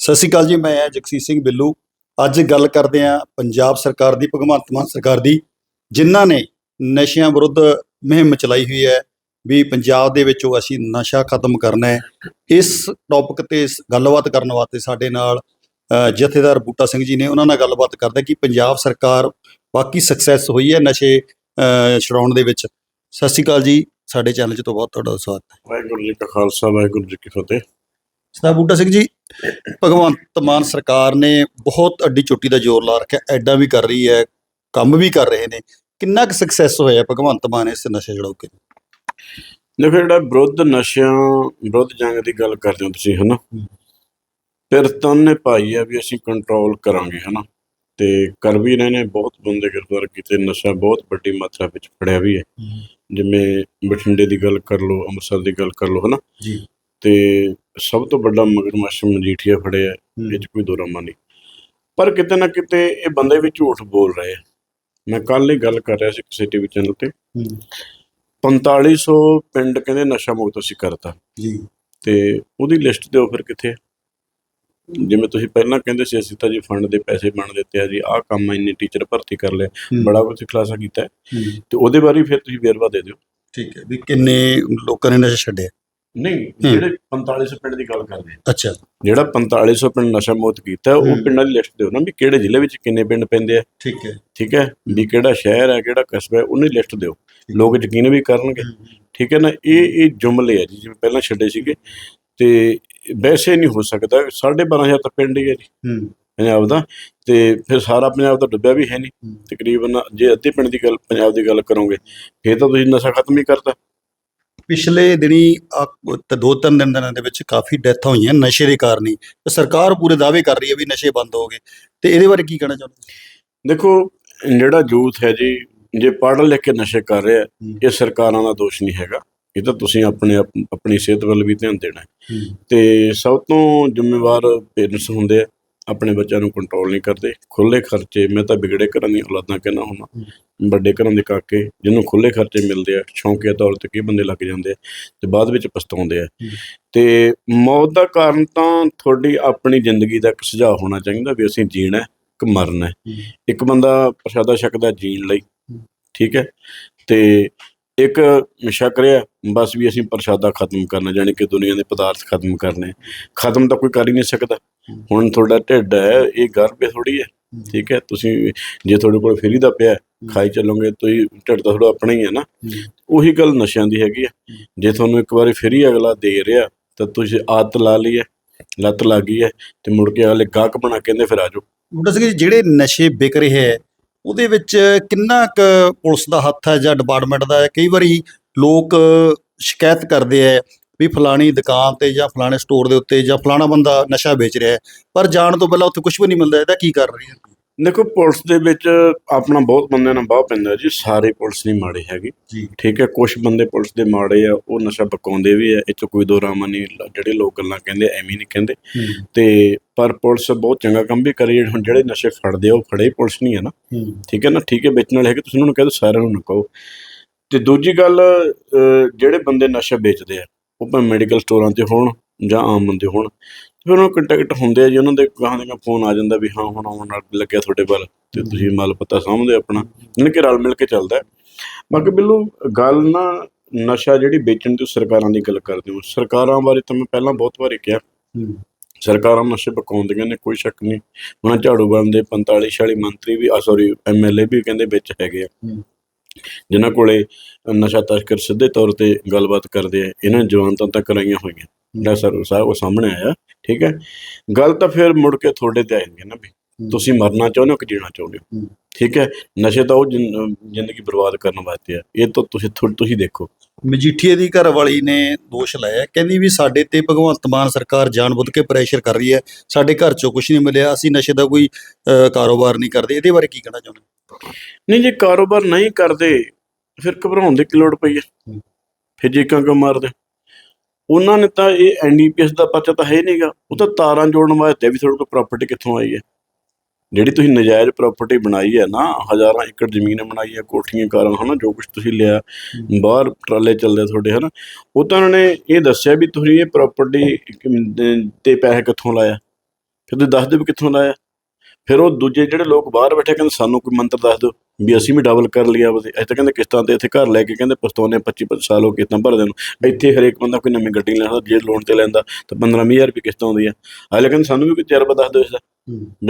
ਸਤਿ ਸ਼੍ਰੀ ਅਕਾਲ ਜੀ ਮੈਂ ਹਾਂ ਜਗਸੀਰ ਸਿੰਘ ਬਿੱਲੂ। ਅੱਜ ਗੱਲ ਕਰਦੇ ਹਾਂ ਪੰਜਾਬ ਸਰਕਾਰ ਦੀ ਭਗਵੰਤ ਮਾਨ ਸਰਕਾਰ ਦੀ ਜਿਨ੍ਹਾਂ ਨੇ ਨਸ਼ਿਆਂ ਵਿਰੁੱਧ ਮੁਹਿੰਮ ਚਲਾਈ ਹੋਈ ਹੈ ਵੀ ਪੰਜਾਬ ਦੇ ਵਿੱਚੋਂ ਅਸੀਂ ਨਸ਼ਾ ਖਤਮ ਕਰਨਾ ਹੈ। ਇਸ ਟੌਪਿਕ ਤੇ ਸ- ਗੱਲਬਾਤ ਕਰਨ ਵਾਸਤੇ ਸਾਡੇ ਨਾਲ ਜਥੇਦਾਰ ਬੂਟਾ ਸਿੰਘ ਜੀ ਨੇ ਉਹਨਾਂ ਨਾਲ ਗੱਲਬਾਤ ਕਰਦੇ ਕਿ ਪੰਜਾਬ ਸਰਕਾਰ ਵਾਕਈ ਸਕਸੈਸ ਹੋਈ ਹੈ ਨਸ਼ੇ ਅ, ਛੁਡਾਉਣ ਦੇ ਵਿੱਚ। ਸਤਿ ਸ਼੍ਰੀ ਅਕਾਲ ਜੀ ਸਾਡੇ ਚੈਨਲ 'ਚ ਤੋਂ ਬਹੁਤ ਤੁਹਾਡਾ ਸਵਾਗਤ ਹੈ। ਵਾਹਿਗੁਰੂ ਜੀ ਕਾ ਖਾਲਸਾ ਵਾਹਿਗੁਰੂ ਜੀ ਕੀ ਫਤਿਹ। ਸਰਦਾਰ ਬੂਟਾ ਸਿੰਘ ਜੀ ਭਗਵੰਤ ਮਾਨ ਸਰਕਾਰ ਨੇ ਬਹੁਤ ਅੱਡੀ ਚੋਟੀ ਦਾ ਜ਼ੋਰ ਲਾ ਰੱਖਿਆ ਐਡਾ ਵੀ ਕਰ ਰਹੀ ਹੈ ਕੰਮ ਵੀ ਕਰ ਰਹੇ ਨੇ। ਕਿੰਨਾ ਕੁ ਸਕਸੈਸ ਹੋਇਆ ਭਗਵੰਤ ਮਾਨ ਇਸ ਨਸ਼ੇ ਛਡਾਓ ਕੇ? ਦੇਖੋ ਜਿਹੜਾ ਵਿਰੁੱਧ ਨਸ਼ਿਆਂ ਵਿਰੁੱਧ ਜੰਗ ਦੀ ਗੱਲ ਕਰਦੇ ਹੋ ਤੁਸੀਂ ਹਨਾ? ਤਾਂ ਉਹਨੇ ਪਾਈ ਆ ਵੀ ਅਸੀਂ ਕੰਟਰੋਲ ਕਰਾਂਗੇ ਹਨਾ? ਤੇ ਕਰ ਵੀ ਰਹੇ ਨੇ ਬਹੁਤ ਬੰਦੇ ਗ੍ਰਿਫਤਾਰ ਕੀਤੇ ਨਸ਼ਾ ਬਹੁਤ ਵੱਡੀ ਮਾਤਰਾ ਵਿੱਚ ਫੜਿਆ ਵੀ ਹੈ। ਜਿਵੇਂ ਬਠਿੰਡੇ ਦੀ ਗੱਲ ਕਰ ਲਓ ਅੰਮ੍ਰਿਤਸਰ ਦੀ ਗੱਲ ਕਰ ਲਓ ਹਨਾ? ਜੀ। ਤੇ ਸਭ ਤੋਂ ਵੱਡਾ ਮਗਰਮੱਛ ਮਜੀਠੀਆ ਫੜਿਆ ਇਹ 'ਚ ਕੋਈ ਦੋਰਾਮਾ ਨਹੀਂ। ਪਰ ਕਿਤੇ ਨਾ ਕਿਤੇ ਇਹ ਬੰਦੇ ਵੀ ਝੂਠ ਬੋਲ ਰਹੇ ਆ। ਮੈਂ ਕੱਲ ਹੀ ਗੱਲ ਕਰ ਰਿਹਾ ਸੀ ਕਿਸੇ ਟੀਵੀ ਚੈਨਲ ਤੇ। 4500 ਪਿੰਡ ਕਹਿੰਦੇ ਨਸ਼ਾ ਮੁਕਤ ਅਸੀਂ ਕਰਤਾ। ਜੀ। ਤੇ ਉਹਦੀ ਲਿਸਟ ਦਿਓ ਫਿਰ ਕਿੱਥੇ? ਜਿਵੇਂ ਤੁਸੀਂ ਪਹਿਲਾਂ ਕਹਿੰਦੇ ਸੀ ਅਸੀਂ ਤਾਂ ਜੀ ਫੰਡ ਦੇ ਪੈਸੇ ਬਣ ਦਿੱਤੇ ਆ ਜੀ ਆਹ ਕੰਮ ਇੰਨੇ ਟੀਚਰ ਭਰਤੀ ਕਰ ਲਏ ਬੜਾ ਕੁਝ ਖੁਲਾਸਾ ਕੀਤਾ। ਤੇ ਉਹਦੇ ਬਾਰੇ ਫਿਰ ਤੁਸੀਂ ਵੇਰਵਾ ਦੇ ਦਿਓ। ਠੀਕ ਹੈ ਵੀ ਕਿੰਨੇ ਲੋਕਾਂ ਨੇ ਨਸ਼ਾ ਛੱਡਿਆ? ਨਹੀਂ ਜਿਹੜੇ 4500 ਪਿੰਡ ਦੀ ਗੱਲ ਕਰਦੇ ਆ ਅੱਛਾ। ਜਿਹੜਾ 4500 ਪਿੰਡ ਨਸ਼ਾ ਮੁਕਤ ਕੀਤਾ ਉਹ। ਪਿੰਡਾਂ ਦੀ ਲਿਸਟ ਦਿਓ ਨਾ ਵੀ ਕਿਹੜੇ ਜ਼ਿਲ੍ਹੇ ਵਿੱਚ ਕਿੰਨੇ ਪਿੰਡ ਪੈਂਦੇ ਆ। ਠੀਕ ਹੈ। ਠੀਕ ਹੈ? ਵੀ ਕਿਹੜਾ ਸ਼ਹਿਰ ਹੈ ਕਿਹੜਾ ਕਸਬਾ ਹੈ ਉਹਨੇ ਲਿਸਟ ਦਿਓ। ਲੋਕ ਯਕੀਨ ਵੀ ਕਰਨਗੇ। ਠੀਕ ਹੈ ਨਾ? ਇਹ ਇਹ ਜੁਮਲੇ ਆ ਜੀ ਜਿਵੇਂ ਪਹਿਲਾਂ ਛੱਡੇ ਸੀਗੇ। ਤੇ ਵੈਸੇ ਨਹੀਂ ਹੋ ਸਕਦਾ। 12500 ਤਾਂ ਪਿੰਡ ਹੀ ਹੈ ਜੀ। ਹੂੰ। ਪੰਜਾਬ ਦਾ। ਤੇ ਫਿਰ ਸਾਰਾ ਪੰਜਾਬ ਤਾਂ ਡੁੱਬਿਆ ਵੀ ਹੈ ਨਹੀਂ। ਤਕਰੀਬਨ ਜੇ ਅੱਧੇ ਪਿੰਡ ਦੀ ਗੱਲ ਪੰਜਾਬ ਦੀ ਗੱਲ ਕਰੋਗੇ ਫਿਰ ਤਾਂ ਤੁਸੀਂ ਨਸ਼ਾ ਖਤਮ ਹੀ ਕਰਤਾ। ਪਿਛਲੇ ਦਿਨੀ ਤੇ ਦੋ ਤਿੰਨ ਦਿਨ ਦਿਨਾਂ ਦੇ ਵਿੱਚ ਕਾਫੀ ਡੈਥਾਂ ਹੋਈਆਂ ਨਸ਼ੇ ਦੇ ਕਾਰਨ ਹੀ। ਤੇ ਸਰਕਾਰ ਪੂਰੇ ਦਾਅਵੇ ਕਰ ਰਹੀ ਹੈ ਵੀ ਨਸ਼ੇ ਬੰਦ ਹੋ ਗਏ। ਤੇ ਇਹਦੇ ਬਾਰੇ ਕੀ ਕਹਿਣਾ ਚਾਹੁੰਦੇ ਦੇਖੋ ਜਿਹੜਾ ਯੂਥ ਹੈ ਜੀ ਜੇ ਪੜ੍ਹ ਲਿਖ ਕੇ ਨਸ਼ੇ ਕਰ ਰਿਹਾ ਹੂੰ। ਇਹ ਸਰਕਾਰਾਂ ਦਾ ਦੋਸ਼ ਨਹੀਂ ਹੈਗਾ। ਇਹ ਤਾਂ ਤੁਸੀਂ ਆਪਣੇ ਆਪ- ਆਪਣੀ ਸਿਹਤ ਵੱਲ ਵੀ ਧਿਆਨ ਦੇਣਾ ਹੂੰ। ਤੇ ਸਭ ਤੋਂ ਜ਼ਿੰਮੇਵਾਰ ਪੇਰੈਂਟਸ ਹੁੰਦੇ ਆ। ਆਪਣੇ ਬੱਚਿਆਂ ਨੂੰ ਕੰਟਰੋਲ ਨਹੀਂ ਕਰਦੇ ਖੁੱਲੇ ਖਰਚੇ ਮੈਂ ਤਾਂ ਵਿਗੜੇ ਘਰਾਂ ਦੀਆਂ ਔਲਾਦਾਂ ਕਹਿਣਾ ਹੁੰਦਾ ਵੱਡੇ ਘਰਾਂ ਦੇ ਕਾਕੇ ਜਿਹਨੂੰ ਖੁੱਲੇ ਖਰਚੇ ਮਿਲਦੇ ਆ ਸ਼ੌਂਕੀਆ ਤੌਰ ਤੇ ਕਈ ਬੰਦੇ ਲੱਗ ਜਾਂਦੇ ਆ ਤੇ ਬਾਅਦ ਵਿੱਚ ਪਛਤਾਉਂਦੇ ਆ। ਤੇ ਮੌਤ ਦਾ ਕਾਰਨ ਤਾਂ ਤੁਹਾਡੀ ਆਪਣੀ ਜ਼ਿੰਦਗੀ ਦਾ ਇੱਕ ਸੁਝਾਅ ਹੋਣਾ ਚਾਹੀਦਾ ਵੀ ਅਸੀਂ ਜੀਣਾ ਕਿ ਮਰਨਾ। ਇੱਕ ਬੰਦਾ ਪ੍ਰਸ਼ਾਦਾ ਛਕਦਾ ਜੀਣ ਲਈ। ਠੀਕ ਹੈ ਤੇ ਇੱਕ ਸ਼ੱਕ ਰਿਹਾ ਬਸ ਵੀ ਅਸੀਂ ਪ੍ਰਸ਼ਾਦਾ ਖਤਮ ਕਰਨਾ, ਜਾਣੀ ਕਿ ਦੁਨੀਆ ਦੇ ਪਦਾਰਥ ਖਤਮ ਕਰਨੇ। ਖਤਮ ਤਾਂ ਕੋਈ ਕਰ ਹੀ ਨਹੀਂ ਸਕਦਾ। ਹੁਣ ਤੁਹਾਡਾ ਢਿੱਡ ਹੈ, ਇਹ ਗਰਭ ਥੋੜੀ ਹੈ, ਠੀਕ ਹੈ? ਤੁਸੀਂ ਜੇ ਤੁਹਾਡੇ ਕੋਲ ਫਰੀ ਦਾ ਪਿਆ, ਖਾਈ ਚੱਲੋਗੇ, ਤੁਸੀਂ ਢਿੱਡ ਤਾਂ ਤੁਹਾਡਾ ਆਪਣਾ ਹੀ ਹੈ ਨਾ। ਉਹੀ ਗੱਲ ਨਸ਼ਿਆਂ ਦੀ ਹੈਗੀ ਹੈ। ਜੇ ਤੁਹਾਨੂੰ ਇੱਕ ਵਾਰੀ ਫਰੀ ਅਗਲਾ ਦੇ ਰਿਹਾ, ਤਾਂ ਤੁਸੀਂ ਆਦਤ ਲਾ ਲਈ ਹੈ, ਲੱਤ ਲੱਗ ਗਈ ਹੈ, ਤੇ ਮੁੜ ਕੇ ਅਗਲੇ ਗਾਹਕ ਬਣਾ ਕੇ ਕਹਿੰਦੇ, ਫਿਰ ਆ ਜਾਓ। ਬੁੱਢਾ ਸਿੰਘ ਜਿਹੜੇ ਨਸ਼ੇ ਵਿਕ ਰਹੇ ਹੈ ਉਹਦੇ ਵਿੱਚ ਕਿੰਨਾ ਕੁ ਪੁਲਿਸ ਦਾ ਹੱਥ ਹੈ ਜਾਂ ਡਿਪਾਰਟਮੈਂਟ ਦਾ ਹੈ? ਕਈ ਵਾਰੀ ਲੋਕ ਸ਼ਿਕਾਇਤ ਕਰਦੇ ਹੈ ਵੀ ਫਲਾਣੀ ਦੁਕਾਨ ਤੇ ਜਾਂ ਫਲਾਣੇ ਸਟੋਰ ਦੇ ਉੱਤੇ ਜਾਂ ਫਲਾਣਾ ਬੰਦਾ ਨਸ਼ਾ ਵੇਚ ਰਿਹਾ ਹੈ, ਪਰ ਜਾਣ ਤੋਂ ਪਹਿਲਾਂ ਉੱਥੇ ਕੁਝ ਵੀ ਨਹੀਂ ਮਿਲਦਾ, ਇਹਦਾ ਕੀ ਕਰ ਰਹੀ ਹੈ? ਦੇਖੋ ਪੁਲਿਸ ਦੇ ਵਿੱਚ ਆਪਣਾ ਬਹੁਤ ਬੰਦਿਆਂ ਨਾਲ ਬਾਹ ਪੈਂਦਾ ਜੀ ਸਾਰੇ ਪੁਲਿਸ ਨਹੀਂ ਮਾੜੇ ਹੈਗੇ। ਠੀਕ ਹੈ ਕੁਝ ਬੰਦੇ ਪੁਲਿਸ ਦੇ ਮਾੜੇ ਆ ਉਹ ਨਸ਼ਾ ਬਕਾਉਂਦੇ ਵੀ ਆ ਇਹ 'ਚ ਕੋਈ ਦੋ ਰਾਮਾ ਨਹੀਂ ਜਿਹੜੇ ਲੋਕ ਗੱਲਾਂ ਕਹਿੰਦੇ ਐਵੇਂ ਨਹੀਂ ਕਹਿੰਦੇ। ਤੇ ਪਰ ਪੁਲਿਸ ਬਹੁਤ ਚੰਗਾ ਕੰਮ ਵੀ ਕਰੀ ਹੁਣ ਜਿਹੜੇ ਨਸ਼ੇ ਫੜਦੇ ਆ ਉਹ ਫੜੇ ਪੁਲਿਸ ਨਹੀਂ ਹੈ ਨਾ। ਠੀਕ ਹੈ ਨਾ ਠੀਕ ਹੈ ਵੇਚਣ ਵਾਲੇ ਹੈਗੇ ਤੁਸੀਂ ਉਹਨਾਂ ਨੂੰ ਕਹਿ ਦਿਓ ਸਾਰਿਆਂ ਨੂੰ ਨਾ ਕਹੋ ਤੇ ਦੂਜੀ ਗੱਲ ਜਿਹੜੇ ਬੰਦੇ ਨਸ਼ਾ ਵੇਚਦੇ ਆ ਉਹ ਭਾਵੇਂ ਮੈਡੀਕਲ ਸਟੋਰਾਂ ਤੇ ਹੋਣ ਜਾਂ ਆਮ ਬੰਦੇ ਹੋਣ ਫਿਰ ਉਹਨਾਂ ਕੰਟੈਕਟ ਹੁੰਦੇ ਆ ਜੀ ਉਹਨਾਂ ਦੇ ਗਾਹਾਂ ਦੇ ਫੋਨ ਆ ਜਾਂਦਾ ਵੀ ਹਾਂ ਹੁਣ ਆਉਣ ਨਾਲ ਲੱਗਿਆ ਤੁਹਾਡੇ ਵੱਲ ਤੇ ਤੁਸੀਂ ਮਾਲ ਪਤਾ ਸਾਂਭਦੇ ਆਪਣਾ। ਇਹਨਾਂ ਕਿ ਰਲ ਮਿਲ ਕੇ ਚੱਲਦਾ। ਬਾਕੀ ਬਿੱਲੂ ਗੱਲ ਨਾ ਨਸ਼ਾ ਜਿਹੜੀ ਵੇਚਣ ਦੀ ਸਰਕਾਰਾਂ ਦੀ ਗੱਲ ਕਰਦੇ ਹੋ। ਸਰਕਾਰਾਂ ਬਾਰੇ ਤਾਂ ਮੈਂ ਪਹਿਲਾਂ ਬਹੁਤ ਵਾਰੀ ਕਿਹਾ। ਸਰਕਾਰਾਂ ਨਸ਼ੇ ਪਕਾਉਂਦੀਆਂ ਨੇ ਕੋਈ ਸ਼ੱਕ ਨਹੀਂ। ਉਹਨਾਂ ਝਾੜੂ ਬਣਦੇ 45 46 ਮੰਤਰੀ ਵੀ ਆ ਸੌਰੀ ਐਮਐਲਏ ਵੀ ਕਹਿੰਦੇ ਵਿੱਚ ਹੈਗੇ ਆ। ਜਿਨ੍ਹਾਂ ਕੋਲੇ ਨਸ਼ਾ ਤਸਕਰ ਸਿੱਧੇ ਤੌਰ ਤੇ ਗੱਲਬਾਤ ਕਰਦੇ ਆ ਇਹਨਾਂ ਜਵਾਨਤਾਂ ਤੱਕ ਕਰਾਈਆਂ ਹੋਈਆਂ। ਜਿਹੜਾ ਸਰ ਸਾਹਿਬ ਉਹ ਸਾਹਮਣੇ ਆਇਆ। ਠੀਕ ਹੈ? ਗੱਲ ਤਾਂ ਫਿਰ ਮੁੜ ਕੇ ਤੁਹਾਡੇ ਤੇ ਆ ਜਾਂਦੀ ਹੈ ਨਾ ਵੀ। ਤੁਸੀਂ ਮਰਨਾ ਚਾਹੁੰਦੇ ਹੋ ਕਿ ਜੀਣਾ ਚਾਹੁੰਦੇ ਹੋ। ਠੀਕ ਹੈ? ਨਸ਼ੇ ਤਾਂ ਉਹ ਜ਼ਿੰ- ਜ਼ਿੰਦਗੀ ਬਰਬਾਦ ਕਰਨ ਵਾਸਤੇ ਆ। ਇਹ ਤਾਂ ਤੁਸੀਂ ਤੁਸੀਂ ਦੇਖੋ। ਮਜੀਠੀਏ ਦੀ ਘਰ ਵਾਲੀ ਨੇ ਦੋਸ਼ ਲਾਇਆ। ਕਹਿੰਦੀ ਵੀ ਸਾਡੇ ਤੇ ਭਗਵੰਤ ਮਾਨ ਸਰਕਾਰ ਜਾਣਬੁੱਝ ਕੇ ਪ੍ਰੈਸ਼ਰ ਕਰ ਰਹੀ ਹੈ। ਸਾਡੇ ਘਰ ਚੋਂ ਕੁਝ ਨਹੀਂ ਮਿਲਿਆ। ਅਸੀਂ ਨਸ਼ੇ ਦਾ ਕੋਈ ਕਾਰੋਬਾਰ ਨਹੀਂ ਕਰਦੇ। ਇਹਦੇ ਬਾਰੇ ਕੀ ਕਹਿਣਾ ਚਾਹੁੰਦੇ? ਨਹੀਂ ਜੇ ਕਾਰੋਬਾਰ ਨਹੀਂ ਕਰਦੇ ਫਿਰ ਘਬਰਾਉਣ ਦੀ ਕੀ ਲੋੜ ਪਈ ਹੈ। ਫਿਰ ਜੀਕਾਂ ਕਿਉਂ ਮਾਰਦੇ। ਉਹਨਾਂ ਨੇ ਤਾਂ ਇਹ ਐਨਡੀਪੀਐਸ ਦਾ ਪਰਚਾ ਤਾਂ ਹੈ ਨਹੀਂਗਾ। ਉਹ ਤਾਂ ਤਾਰਾਂ ਜੋੜਨ ਵਾਸਤੇ ਵੀ ਤੁਹਾਡੇ ਕੋਲ ਪ੍ਰਾਪਰਟੀ ਕਿੱਥੋਂ ਆਈ ਹੈ? ਜਿਹੜੀ ਤੁਸੀਂ ਨਜਾਇਜ਼ ਪ੍ਰਾਪਰਟੀ ਬਣਾਈ ਹੈ ਨਾ ਹਜ਼ਾਰਾਂ ਏਕੜ ਜ਼ਮੀਨ ਬਣਾਈ ਹੈ ਕੋਠੀਆਂ ਕਾਰਾਂ ਹਨਾ ਜੋ ਕੁਝ ਤੁਸੀਂ ਲਿਆ ਬਾਹਰ ਟਰਾਲੇ ਚੱਲਦੇ ਤੁਹਾਡੇ ਹਨਾ। ਉਹ ਤਾਂ ਉਹਨਾਂ ਨੇ ਇਹ ਦੱਸਿਆ ਵੀ ਤੁਸੀਂ ਇਹ ਪ੍ਰਾਪਰਟੀ ਤੇ ਪੈਸੇ ਕਿੱਥੋਂ ਲਾਇਆ? ਫਿਰ ਤੁਸੀਂ ਦੱਸ ਦਿਓ ਵੀ ਕਿੱਥੋਂ ਲਾਇਆ। ਫਿਰ ਉਹ ਦੂਜੇ ਜਿਹੜੇ ਲੋਕ ਬਾਹਰ ਬੈਠੇ ਕਹਿੰਦੇ ਸਾਨੂੰ ਕੋਈ ਮੰਤਰ ਦੱਸ ਦਿਓ ਵੀ ਅਸੀਂ ਵੀ ਡਬਲ ਕਰ ਲਿਆ ਵਾ ਇੱਥੇ ਕਹਿੰਦੇ ਕਿਸ਼ਤਾਂ ਤੇ ਇੱਥੇ ਘਰ ਲੈ ਕੇ ਕਹਿੰਦੇ ਪਸਤੌਨੇ 25 25 ਸਾਲ ਹੋ ਗਏ ਕਿਸ਼ਤਾਂ ਭਰਦੇ ਨੂੰ। ਇੱਥੇ ਹਰੇਕ ਬੰਦਾ ਕੋਈ ਨਵੀਂ ਗੱਡੀ ਲੈਂਦਾ ਜੇ ਲੋਨ ਤੇ ਲੈਂਦਾ ਤਾਂ 15 20000 ਰੁਪਏ ਕਿਸ਼ਤ ਆਉਂਦੀ ਆ ਹਾਲੇ ਕਹਿੰਦੇ ਸਾਨੂੰ ਵੀ ਕੋਈ ਤਜਰਬਾ ਦੱਸ ਦਿਓ ਇਸ ਦਾ।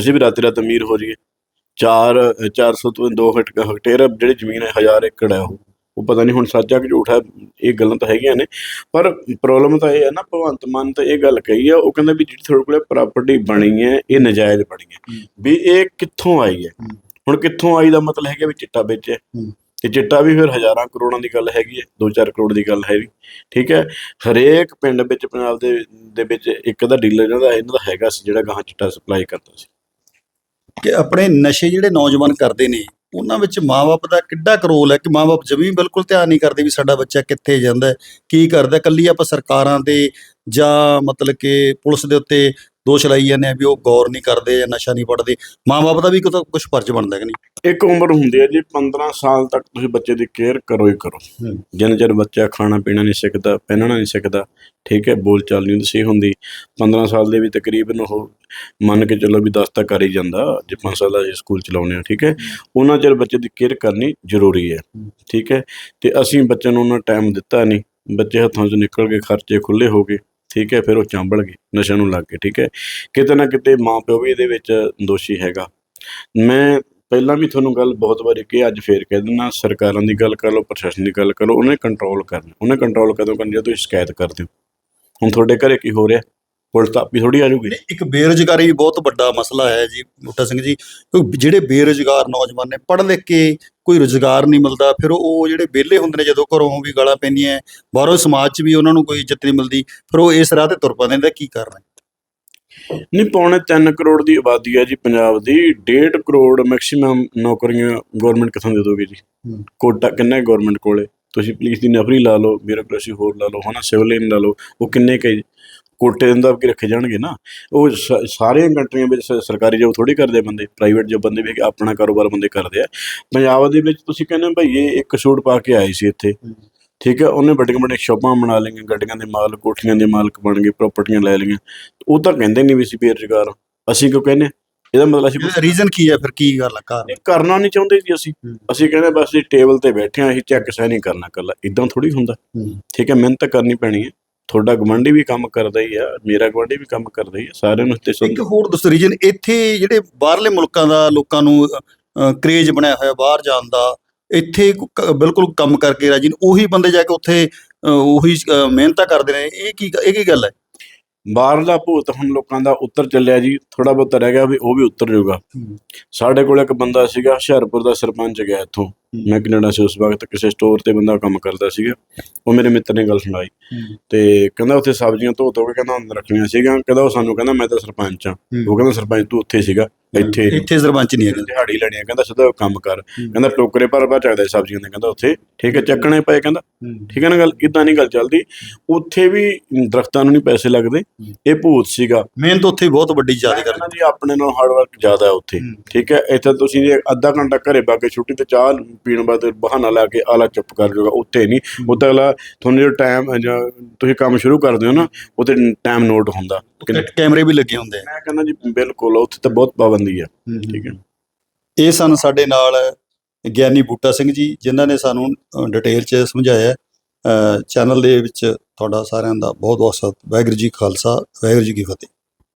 ਅਸੀਂ ਵੀ ਰਾਤੀ ਰਾਤ ਅਮੀਰ ਹੋ ਜਾਈਏ। 4 400 ਤੋਂ 2 ਹੈਕਟੇਅਰ ਜਿਹੜੀ ਜ਼ਮੀਨ ਹੈ 1000 ਏਕੜ ਹੈ ਉਹ। ਉਹ ਪਤਾ ਨਹੀਂ ਹੁਣ ਸੱਚ ਆ ਕਿ ਝੂਠ ਹੈ ਇਹ ਗੱਲਾਂ ਤਾਂ ਹੈਗੀਆਂ ਨੇ ਪਰ ਪ੍ਰੋਬਲਮ ਤਾਂ ਇਹ ਹੈ ਨਾ ਭਗਵੰਤ ਮਾਨ ਤਾਂ ਇਹ ਗੱਲ ਕਹੀ ਆ ਉਹ ਕਹਿੰਦਾ ਵੀ ਜਿਹੜੀ ਤੁਹਾਡੇ ਕੋਲੇ ਪ੍ਰਾਪਰਟੀ ਬਣੀ ਹੈ ਇਹ ਨਜਾਇਜ਼ ਬਣੀ ਹੈ। ਵੀ ਇਹ ਕਿੱਥੋਂ ਆਈ ਹੈ। ਹੁਣ ਕਿੱਥੋਂ ਆਈ ਦਾ ਮਤਲਬ ਹੈਗਾ ਵੀ ਚਿੱਟਾ ਵੇਚਿਆ। ਤੇ ਚਿੱਟਾ ਵੀ ਫਿਰ ਹਜ਼ਾਰਾਂ ਕਰੋੜਾਂ ਦੀ ਗੱਲ ਹੈਗੀ ਹੈ 2-4 ਕਰੋੜ ਦੀ ਗੱਲ ਹੈ ਵੀ ਠੀਕ ਹੈ ਹਰੇਕ ਪਿੰਡ ਵਿੱਚ ਪੰਜਾਬ ਦੇ ਦੇ ਵਿੱਚ ਇੱਕ ਦਾ ਡੀਲਰ ਦਾ ਇਹਨਾਂ ਦਾ ਹੈਗਾ ਸੀ ਜਿਹੜਾ ਗਾਹਾਂ ਚਿੱਟਾ ਸਪਲਾਈ ਕਰਦਾ ਸੀ ਕਿ ਆਪਣੇ ਨਸ਼ੇ ਜਿਹੜੇ ਨੌਜਵਾਨ ਕਰਦੇ ਨੇ ਉਹਨਾਂ ਵਿੱਚ ਮਾਪੇ ਦਾ ਕਿੱਡਾ ਕੁ ਰੋਲ ਹੈ ਕਿ ਮਾਪੇ ਜਮੀ ਬਿਲਕੁਲ ਧਿਆਨ ਨਹੀਂ ਕਰਦੇ ਵੀ ਸਾਡਾ ਬੱਚਾ ਕਿੱਥੇ ਜਾਂਦਾ, ਕੀ ਕਰਦਾ ਹੈ। ਕੱਲੀ ਆਪਾਂ ਸਰਕਾਰਾਂ ਤੇ ਜਾਂ ਮਤਲਬ ਕਿ ਪੁਲਿਸ ਦੇ ਉੱਤੇ ਦੋਸ਼ ਲਾਈ ਜਾਂਦੇ ਆ ਵੀ ਉਹ ਗੌਰ ਨਹੀਂ ਕਰਦੇ ਜਾਂ ਨਸ਼ਾ ਨਹੀਂ ਪੜਦੇ ਮਾਪੇ ਦਾ ਵੀ ਕੁਝ ਫਰਜ਼ ਬਣਦਾ ਕਿ ਨਹੀਂ ਇੱਕ ਉਮਰ ਹੁੰਦੀ ਹੈ ਜੀ 15 ਸਾਲ ਤੱਕ ਤੁਸੀਂ ਬੱਚੇ ਦੀ ਕੇਅਰ ਕਰੋ ਹੀ ਕਰੋ। ਜਿੰਨਾ ਚਿਰ ਬੱਚਾ ਖਾਣਾ ਪੀਣਾ ਨਹੀਂ ਸਿੱਖਦਾ ਪਹਿਨਣਾ ਨਹੀਂ ਸਿੱਖਦਾ ਠੀਕ ਹੈ ਬੋਲ ਚਾਲ ਨਹੀਂ ਸਹੀ ਹੁੰਦੀ 15 ਸਾਲ ਦੇ ਵੀ ਤਕਰੀਬਨ ਉਹ ਮੰਨ ਕੇ ਚੱਲੋ ਵੀ 10 ਤੱਕ ਕਰ ਹੀ ਜਾਂਦਾ ਜੇ 5 ਸਾਲ ਦਾ ਸਕੂਲ ਚਲਾਉਂਦੇ ਆ ਠੀਕ ਹੈ ਉਹਨਾਂ ਚਿਰ ਬੱਚੇ ਦੀ ਕੇਅਰ ਕਰਨੀ ਜ਼ਰੂਰੀ ਹੈ ਹੂੰ। ਠੀਕ ਹੈ ਤੇ ਅਸੀਂ ਬੱਚਿਆਂ ਨੂੰ ਉਹਨਾਂ ਟਾਈਮ ਦਿੱਤਾ ਨਹੀਂ ਬੱਚੇ ਹੱਥਾਂ 'ਚੋਂ ਨਿਕਲ ਕੇ ਖਰਚੇ ਖੁੱਲੇ ਹੋ ਗਏ ਠੀਕ ਹੈ, ਫਿਰ ਉਹ ਚਾਂਬਲ ਗਏ, ਨਸ਼ਿਆਂ ਨੂੰ ਲੱਗ ਗਏ, ਠੀਕ ਹੈ। ਕਿਤੇ ਨਾ ਕਿਤੇ ਮਾਂ ਪਿਓ ਵੀ ਇਹਦੇ ਵਿੱਚ ਦੋਸ਼ੀ ਹੈਗਾ। ਮੈਂ ਪਹਿਲਾਂ ਵੀ ਤੁਹਾਨੂੰ ਗੱਲ ਬਹੁਤ ਵਾਰੀ ਕਹੀ, ਅੱਜ ਫੇਰ ਕਹਿ ਦਿੰਦਾ, ਸਰਕਾਰਾਂ ਦੀ ਗੱਲ ਕਰ ਲਓ, ਪ੍ਰਸ਼ਾਸਨ ਦੀ ਗੱਲ ਕਰ ਲਓ, ਉਹਨੇ ਕੰਟਰੋਲ ਕਰਨਾ। ਉਹਨੇ ਕੰਟਰੋਲ ਕਦੋਂ ਕਰਨਾ? ਜਦੋਂ ਤੁਸੀਂ ਸ਼ਿਕਾਇਤ ਕਰਦੇ ਹੋ। ਹੁਣ ਤੁਹਾਡੇ ਘਰੇ ਕੀ ਹੋ ਰਿਹਾ? ਆਪੀ ਥੋੜੀ ਆ ਜਾਊਗੀ। ਇੱਕ ਬੇਰੁਜ਼ਗਾਰੀ ਵੀ ਬਹੁਤ ਵੱਡਾ ਮਸਲਾ ਹੈ ਜੀ ਬੂਟਾ ਸਿੰਘ ਜੀ। ਕਿਉਂਕਿ ਜਿਹੜੇ ਬੇਰੁਜ਼ਗਾਰ ਨੌਜਵਾਨ ਨੇ ਪੜ੍ਹ ਲਿਖ ਕੇ ਕੋਈ ਰੁਜ਼ਗਾਰ ਨਹੀਂ ਮਿਲਦਾ। ਫਿਰ ਉਹ ਜਿਹੜੇ ਵਿਹਲੇ ਹੁੰਦੇ ਨੇ ਜਦੋਂ ਘਰੋਂ ਵੀ ਗਾਲਾਂ ਪੈਂਦੀਆਂ ਬਾਹਰੋਂ ਸਮਾਜ 'ਚ ਵੀ ਉਹਨਾਂ ਨੂੰ ਕੋਈ ਇੱਜ਼ਤ ਨਹੀਂ ਮਿਲਦੀ। ਫਿਰ ਉਹ ਇਸ ਰਾਹ ਤੇ ਤੁਰ ਪੈਂਦੇ ਨੇ ਤਾਂ ਕੀ ਕਰਨਾ ਨਹੀਂ ਪੌਣੇ 3 ਕਰੋੜ ਦੀ ਆਬਾਦੀ ਹੈ ਜੀ ਪੰਜਾਬ ਦੀ। 1.5 ਕਰੋੜ ਮੈਕਸਿਮਮ ਨੌਕਰੀਆਂ ਗਵਰਨਮੈਂਟ ਕਿੱਥੋਂ ਦੇ ਦੋਗੇ ਜੀ। ਕੋਟਾ ਕਿੰਨਾ ਗਵਰਨਮੈਂਟ ਕੋਲੇ ਤੁਸੀਂ ਪੁਲਿਸ ਦੀ ਨੌਕਰੀ ਲਾ ਲਓ ਬਿਊਰੋਕ੍ਰੇਸੀ ਹੋਰ ਲਾ ਲਓ ਹਨਾ ਸਿਵਲ ਲਾਈਨ ਲਾ ਲਓ ਉਹ ਕਿੰਨੇ ਕਈ ਕੋਟੇ ਦਾ ਕਿ ਰੱਖੇ ਜਾਣਗੇ ਨਾ ਉਹ ਸ- ਸਾਰੀਆਂ ਕੰਟਰੀਆਂ ਵਿੱਚ ਸ- ਸਰਕਾਰੀ ਜੋਬ ਥੋੜੀ ਕਰਦੇ ਬੰਦੇ ਪ੍ਰਾਈਵੇਟ ਜੋਬ ਬੰਦੇ ਵੀ ਆਪਣਾ ਕਾਰੋਬਾਰ ਬੰਦੇ ਕਰਦੇ ਆ ਪੰਜਾਬ ਦੇ ਵਿੱਚ ਤੁਸੀਂ ਕਹਿੰਦੇ ਹੋ ਭਾਈ ਇਹ ਇੱਕ ਸੂਟ ਪਾ ਕੇ ਆਈ ਸੀ ਇੱਥੇ ਠੀਕ ਹੈ ਉਹਨੇ ਵੱਡੀਆਂ ਵੱਡੀਆਂ ਸ਼ੋਪਾਂ ਬਣਾ ਲਈਆਂ ਗੱਡੀਆਂ ਦੇ ਮਾਲਕ ਕੋਠੀਆਂ ਦੇ ਮਾਲਕ ਬਣ ਗਏ ਪ੍ਰਾਪਰਟੀਆਂ ਲੈ ਲਈਆਂ ਉਹ ਤਾਂ ਕਹਿੰਦੇ ਨਹੀਂ ਵੀ ਅਸੀਂ ਬੇਰੁਜ਼ਗਾਰ। ਅਸੀਂ ਕਿਉਂ ਕਹਿੰਦੇ? ਇਹਦਾ ਮਤਲਬ ਅਸੀਂ ਰੀਜ਼ਨ ਕੀ ਹੈ ਫਿਰ ਕੀ ਗੱਲ ਆ ਕਾਰਨ ਨਹੀਂ ਕਰਨਾ ਨਹੀਂ ਚਾਹੁੰਦੇ ਜੀ ਅਸੀਂ। ਅਸੀਂ ਕਹਿੰਦੇ ਬਸ ਅਸੀਂ ਟੇਬਲ ਤੇ ਬੈਠੇ ਹਾਂ ਅਸੀਂ ਚੈੱਕ ਸਹਿ ਨਹੀਂ ਕਰਨਾ ਕੱਲਾ ਇਦਾਂ ਥੋੜੀ ਹੁੰਦਾ ਠੀਕ ਹੈ ਮਿਹਨਤ ਕਰਨੀ ਪੈਣੀ ਹੈ ਤੁਹਾਡਾ ਗਵੰਡੀ ਵੀ ਕੰਮ ਕਰਦਾ ਹੀ ਆ ਮੇਰਾ ਗਵੰਡੀ ਵੀ ਕੰਮ ਕਰਦਾ ਹੀ ਆ ਸਾਰਿਆਂ ਨੂੰ ਤੇ ਇੱਕ ਹੋਰ ਦੱਸੋ ਰੀਜਨ ਇੱਥੇ ਜਿਹੜੇ ਬਾਹਰਲੇ ਮੁਲਕਾਂ ਦਾ ਲੋਕਾਂ ਨੂੰ ਕਰੇਜ ਬਣਿਆ ਹੋਇਆ ਬਾਹਰ ਜਾਣ ਦਾ ਇੱਥੇ ਬਿਲਕੁਲ ਕੰਮ ਕਰਕੇ ਰਾਜੀ ਉਹੀ ਬੰਦੇ ਜਾ ਕੇ ਉੱਥੇ ਉਹੀ ਮਿਹਨਤਾਂ ਕਰਦੇ ਨੇ ਇਹ ਕੀ ਇਹ ਕੀ ਗੱਲ ਹੈ? ਬਾਹਰ ਦਾ ਭੂਤ ਹੁਣ ਲੋਕਾਂ ਦਾ ਉੱਤਰ ਚੱਲਿਆ ਜੀ ਥੋੜਾ ਬਹੁਤ ਰਹਿ ਗਿਆ ਵੀ ਉਹ ਵੀ ਉੱਤਰ ਜਾਊਗਾ। ਸਾਡੇ ਕੋਲ ਇੱਕ ਬੰਦਾ ਸੀਗਾ ਹੁਸ਼ਿਆਰਪੁਰ ਦਾ ਸਰਪੰਚ ਗਿਆ ਇੱਥੋਂ। ਮੈਂ ਕੈਨੇਡਾ ਸੀ ਉਸ ਵਕਤ ਕਿਸੇ ਸਟੋਰ ਤੇ ਬੰਦਾ ਕੰਮ ਕਰਦਾ ਸੀਗਾ ਉਹ ਮੇਰੇ ਮਿੱਤਰ ਨੇ ਗੱਲ ਸੁਣਾਈ। ਤੇ ਕਹਿੰਦਾ ਉੱਥੇ ਸਬਜ਼ੀਆਂ ਧੋ ਧੋ ਕੇ ਕਹਿੰਦਾ ਅੰਦਰ ਰੱਖਣੀਆਂ ਸੀਗੀਆਂ ਕਹਿੰਦਾ ਉਹ ਸਾਨੂੰ ਕਹਿੰਦਾ ਮੈਂ ਤਾਂ ਸਰਪੰਚ ਆ ਉਹ ਕਹਿੰਦਾ ਸਰਪੰਚ ਤੂੰ ਉੱਥੇ ਸੀਗਾ ਇੱਥੇ। ਇੱਥੇ ਸਰਪੰਚ ਨਹੀਂ ਹੈਗਾ। ਦਿਹਾੜੀ ਲੈਣੀ ਆ ਕਹਿੰਦਾ ਸਿੱਧਾ ਕੰਮ ਕਰ। ਕਹਿੰਦਾ ਟੋਕਰੇ ਭਰ ਭਰ ਚੱਕਦਾ ਸਬਜ਼ੀਆਂ ਦੇ ਕਹਿੰਦਾ ਉੱਥੇ ਠੀਕ ਹੈ ਚੱਕਣੇ ਪਏ ਕਹਿੰਦਾ। ਠੀਕ ਹੈ ਨਾ ਗੱਲ ਇਦਾਂ ਨਹੀਂ ਗੱਲ ਚੱਲਦੀ। ਉੱਥੇ ਵੀ ਦਰਖਤਾਂ ਨੂੰ ਨਹੀਂ ਪੈਸੇ ਲੱਗਦੇ ਇਹ ਭੂਤ ਸੀਗਾ। ਮਿਹਨਤ ਉੱਥੇ ਬਹੁਤ ਵੱਡੀ ਜ਼ਿਆਦਾ ਕਹਿੰਦਾ ਜੀ ਆਪਣੇ ਨਾਲ ਹਾਰਡ ਵਰਕ ਜ਼ਿਆਦਾ ਹੈ ਉੱਥੇ। ਠੀਕ ਹੈ ਇੱਥੇ ਤੁਸੀਂ ਜੇ ਅੱਧਾ ਘੰਟਾ ਘਰੇ ਬਾ ਕੇ ਛੁੱਟੀ ਤੇ ਚਾਹ ਪੀਣ ਵਾਸਤੇ ਬਹਾਨਾ ਲਾ ਕੇ ਆਲਾ ਚੁੱਪ ਕਰ ਜਾਊਗਾ ਉੱਥੇ ਨਹੀਂ। ਉੱਥੇ ਅਗਲਾ ਤੁਹਾਨੂੰ ਜੋ ਟਾਈਮ ਤੁਸੀਂ ਕੰਮ ਸ਼ੁਰੂ ਕਰਦੇ ਹੋ ਨਾ ਉੱਥੇ ਟਾਈਮ ਨੋਟ ਹੁੰਦਾ। ਕੈਮਰੇ ਵੀ ਲੱਗੇ ਹੁੰਦੇ ਮੈਂ ਕਹਿੰਦਾ ਜੀ ਬਿਲਕੁਲ ਉੱਥੇ ਤਾਂ ਬਹੁਤ ਪਾਬੰਦੀ ਹੈ ਠੀਕ ਹੈ। ਇਹ ਸਨ ਸਾਡੇ ਨਾਲ ਗਿਆਨੀ ਬੂਟਾ ਸਿੰਘ ਜੀ ਜਿਨ੍ਹਾਂ ਨੇ ਸਾਨੂੰ ਡਿਟੇਲ 'ਚ ਸਮਝਾਇਆ ਚੈਨਲ ਦੇ ਵਿੱਚ ਤੁਹਾਡਾ ਸਾਰਿਆਂ ਦਾ ਬਹੁਤ ਬਹੁਤ ਸਤ ਵਾਹਿਗੁਰੂ ਜੀ ਖਾਲਸਾ ਵਾਹਿਗੁਰੂ ਜੀ ਕੀ ਫਤਿਹ।